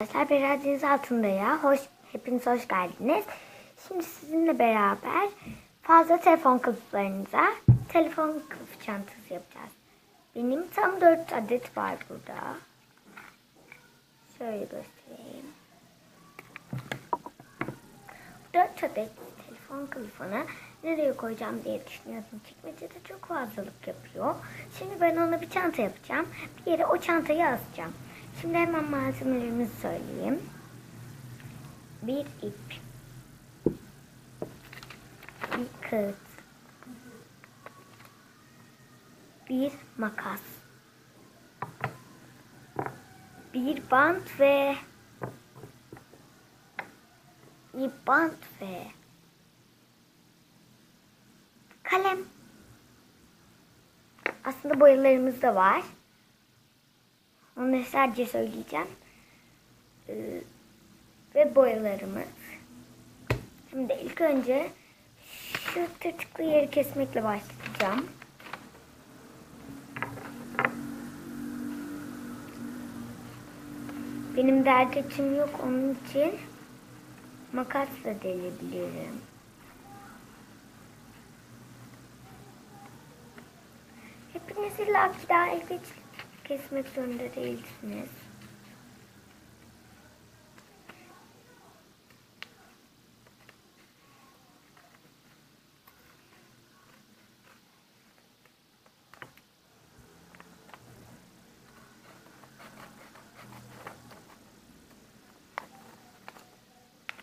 Arkadaşlar Berra Deniz Altında ya. Hoş, hepiniz hoş geldiniz. Şimdi sizinle beraber fazla telefon kılıflarınıza telefon kılıf çantası yapacağız. Benim tam 4 adet var burada. Şöyle göstereyim. 4 adet telefon kılıfını nereye koyacağım diye düşünüyordum. Çekmecede çok fazlalık yapıyor. Şimdi ben ona bir çanta yapacağım. Bir yere o çantayı asacağım. Şimdi hemen malzemelerimizi söyleyeyim. Bir ip. Bir kağıt. Bir makas. Bir bant ve bir bant ve kalem. Aslında boyalarımız da var. Onları sadece söyleyeceğim. Ee, ve boyalarımız. Şimdi ilk önce şu tırtıklı yeri kesmekle başlayacağım. Benim dergeçim yok onun için makasla delebilirim. Hepiniz illa ki daha ilginç kesmek zorunda değilsiniz.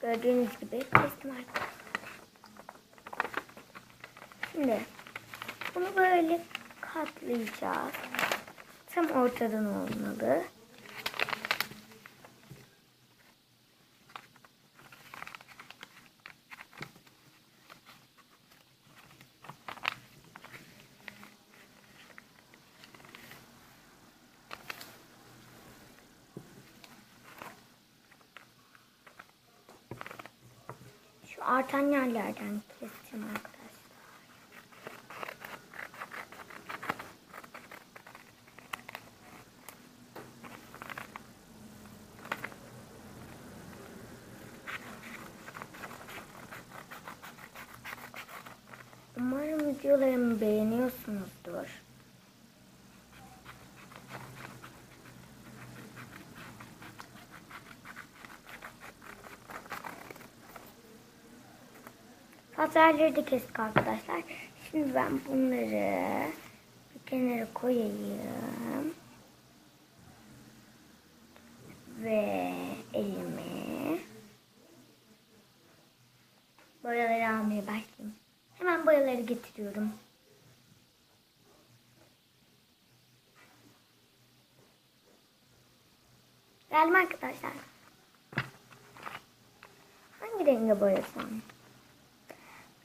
Gördüğünüz gibi kestim arkadaşlar. Şimdi bunu böyle katlayacağız. Tam ortadan olmalı. Şu artan yerlerden keseceğim arkadaşlar. Umarım videolarımı beğeniyorsunuzdur. Pazarları da kestik arkadaşlar. Şimdi ben bunları bir kenara koyayım. Ve elime boyaları almaya başlayayım. Hemen boyaları getiriyorum. Geldim arkadaşlar. Hangi renge boyasam?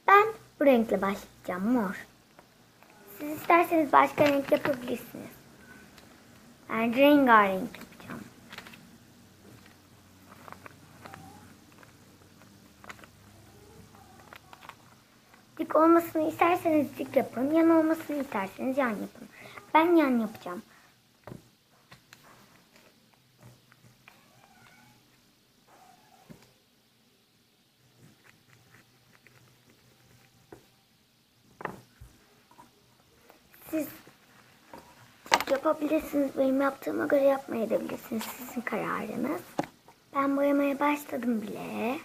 Ben bu renkle başlayacağım. Mor. Siz isterseniz başka renk yapabilirsiniz. Ben rengarenk olmasını isterseniz dik yapın. Yan olmasını isterseniz yan yapın. Ben yan yapacağım. Siz yapabilirsiniz. Benim yaptığıma göre yapmayabilirsiniz. Sizin kararınız. Ben boyamaya başladım bile.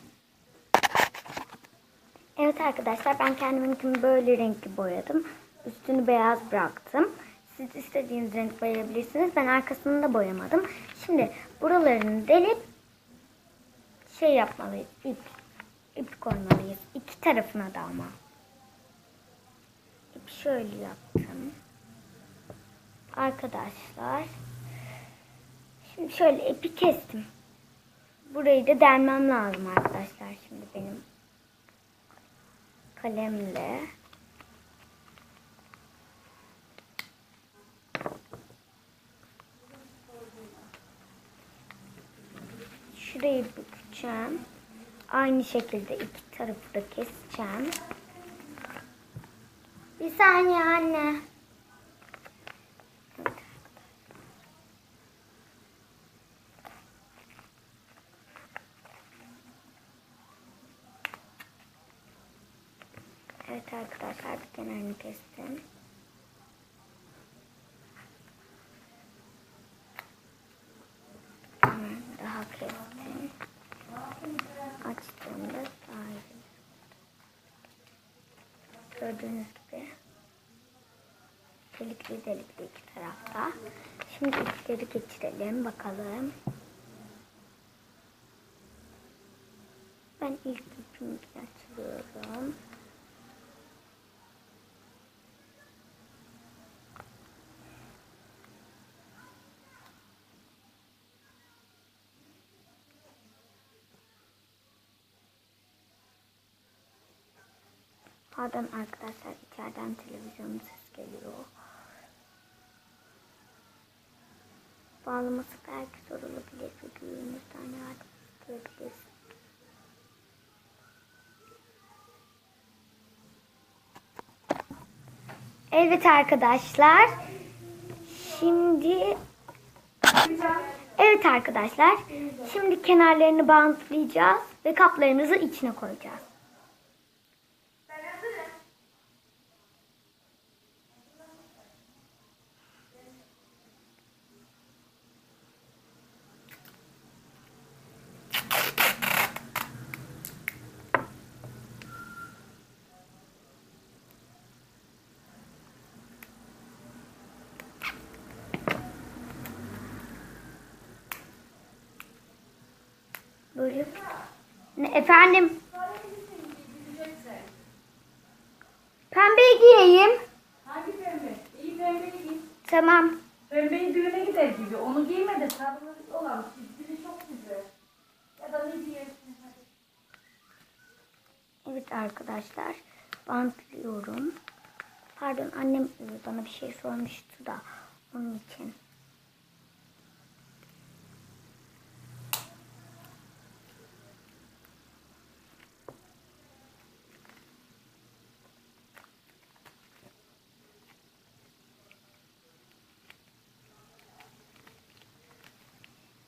Evet arkadaşlar ben kendiminkini böyle renkli boyadım. Üstünü beyaz bıraktım. Siz istediğiniz renk boyayabilirsiniz. Ben arkasını da boyamadım. Şimdi buralarını delip şey yapmalıyız. İp, ip koymalıyız. İki tarafına da ama. İp şöyle yaptım. Arkadaşlar. Şimdi şöyle ipi kestim. Burayı da delmem lazım arkadaşlar. Şimdi benim kalemle. Şurayı bükeceğim. Aynı şekilde iki tarafı da keseceğim. Bir saniye anne. Evet arkadaşlar bir kenarını kestim. Daha kestim. Açtığımda daha iyi. Gördüğünüz gibi delikli delikli iki tarafta. Şimdi ipleri geçirelim bakalım. Ben ilk ipimi açıyorum. Pardon arkadaşlar içeriden televizyonun ses geliyor. Bağlaması belki zor olabilir güğümüzden yardım isteyebiliriz. Evet arkadaşlar. Şimdi Evet arkadaşlar. Şimdi kenarlarını bantlayacağız ve kaplarımızı içine koyacağız. Böyle. Ne, efendim? Pembeyi giyeyim. Hangi pembe? İyi pembeyi giy. Tamam. Pembeyi düğüne gider gibi. Onu giyme de sarılı olan çizgili çok güzel. Ya da ne diyersin hadi. Evet arkadaşlar. Bantlıyorum. Pardon annem e, bana bir şey sormuştu da onun için.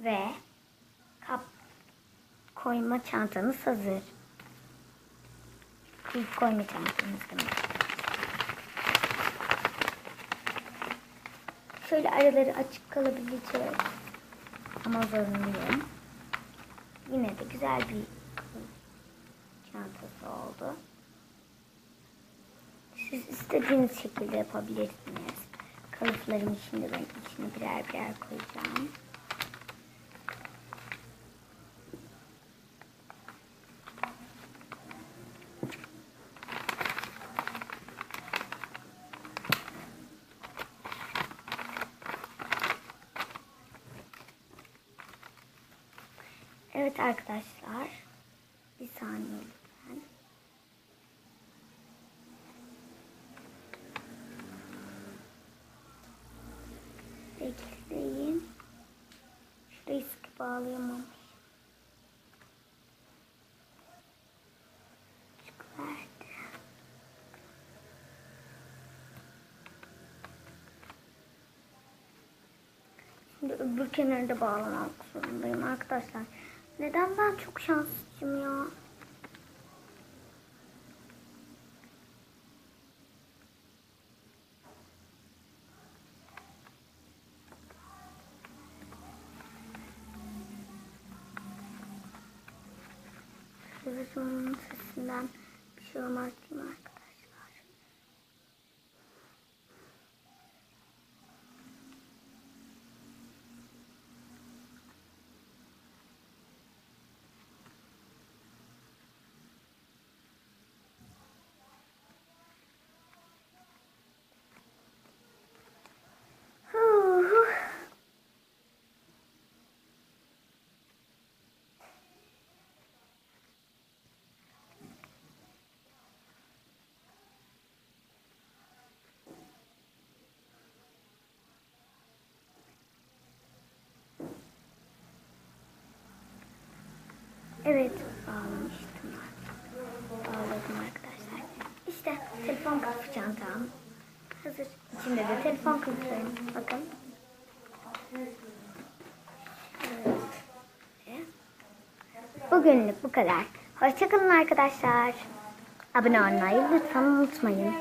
Ve kap koyma çantanız hazır. Kulp koyma çantamız demek. Şöyle araları açık kalabilecek. Ama zorunluyum. Yine de güzel bir çantası oldu. Siz istediğiniz şekilde yapabilirsiniz. Kalıplarımı şimdi ben içine birer birer koyacağım. Evet arkadaşlar. Bir saniye lütfen. Bekleyin. Bağlayamamış. Çıkıverdi. Şimdi öbür kenarı da bağlamak zorundayım arkadaşlar. Neden ben çok şanslıyım ya? Televizyonun sesinden bir şey olmaz değil mi Evet bağlamıştım. Bağladım arkadaşlar. İşte telefon kılıfı çantam. Hazır. İçinde de telefon kılıflarım. Bakın. Şöyle. Bugünlük bu kadar. Hoşçakalın arkadaşlar. Abone olmayı lütfen unutmayın.